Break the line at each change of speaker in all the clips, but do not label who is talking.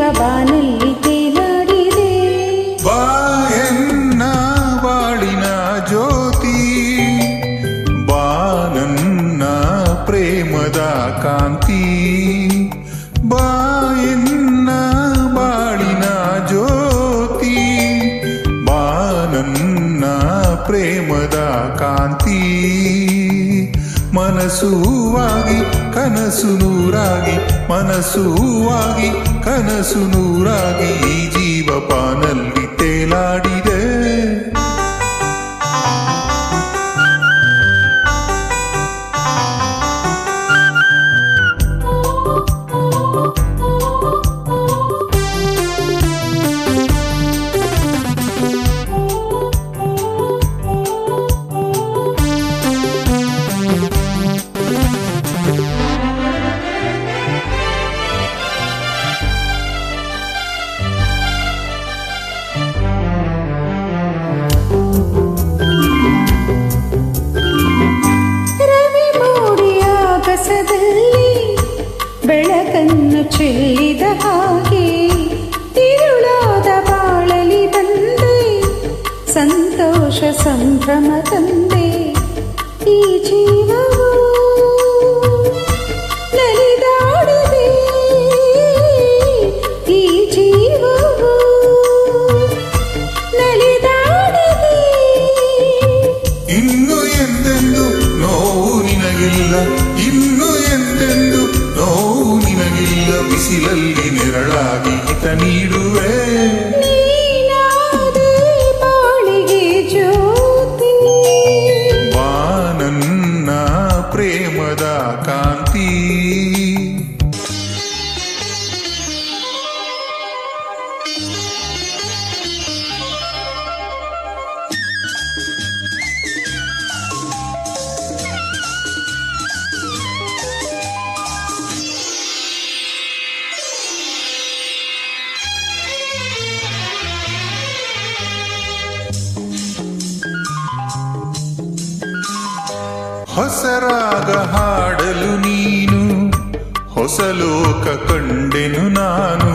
ಬಾನಲ್ಲಿ ಜ್ಯೋತಿ ಬಾನನ್ನ ಪ್ರೇಮದ ಕಾಂತಿ ಬಾಯನ್ನ ಬಾಳಿನ ಜ್ಯೋತಿ ಬಾನನ್ನ ಪ್ರೇಮದ ಕಾಂತಿ. ಮನಸುವಾಗಿ ಕನಸು ನೂರಾಗಿ ಮನಸ್ಸುವಾಗಿ ಕನಸು ನೂರಾಗಿ ಈ ಜೀವ ಪಾನಲ್ಲಿ ತೇಲಾಡಿದೆ.
ಚೆಲ್ಲಿದ ಹಾಗೆ ತಿರುಳಾದ ಬಾಳಲಿ ಬಂದೆ ಸಂತೋಷ ಸಂಭ್ರಮ ತಂದೆ ಈ ಜೀವವು ನಲಿದಾಡಿದೆ ಈ ಜೀವವು ನಲಿದಾಡಿದೆ
ಇನ್ನು ಎಂದೆಂದು ನೋವು ನಿನಗಿಲ್ಲ ಇನ್ನು ಬಿಸಿಲಲ್ಲಿ ನೆರಳಾಗಿ ಹಿತ ನೀಡುವೆ ಹೊಸರಾಗ ಹಾಡಲು ನೀನು, ಹೊಸ ಲೋಕ ಕಂಡೆನು ನಾನು,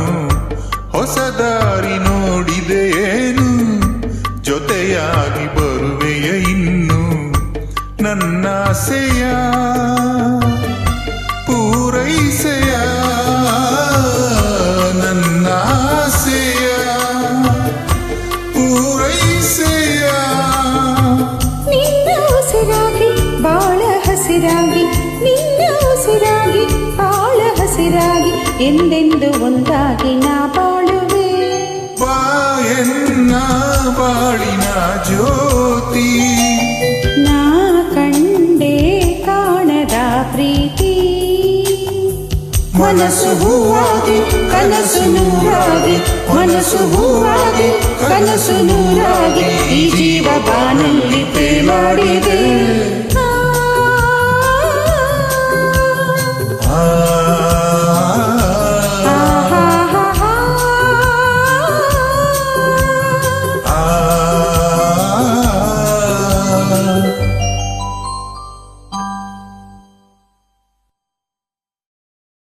ಹೊಸ ದಾರಿ ನೋಡಿದೆ ಏನು ಜೊತೆಯಾಗಿ ಬರುವೆಯ ಇನ್ನು ನನ್ನಾಸೆಯ
ಹಸಿರಾಗಿ ನಿನ್ನ ಉಸಿರಾಗಿ ಬಾಳ ಹಸಿರಾಗಿ ಎಂದೆಂದು ಒಂದಾಗಿ ನಾ ಬಾಳುವೆ
ಬಾಯನ್ನ ಬಾಳಿನ ಜ್ಯೋತಿ
ನಾ ಕಂಡೆ ಕಾಣದ ಪ್ರೀತಿ
ಮನಸ್ಸು ಹೂವಾಗಿ
ಕನಸು ನೂರಾಗಿ ಮನಸ್ಸು ಹೂವಾಗಿ ಕನಸು ನೂರಾಗಿ ಈ ಜೀವ ಬಾನಲ್ಲಿ ತೇಲಾಡಿದೆ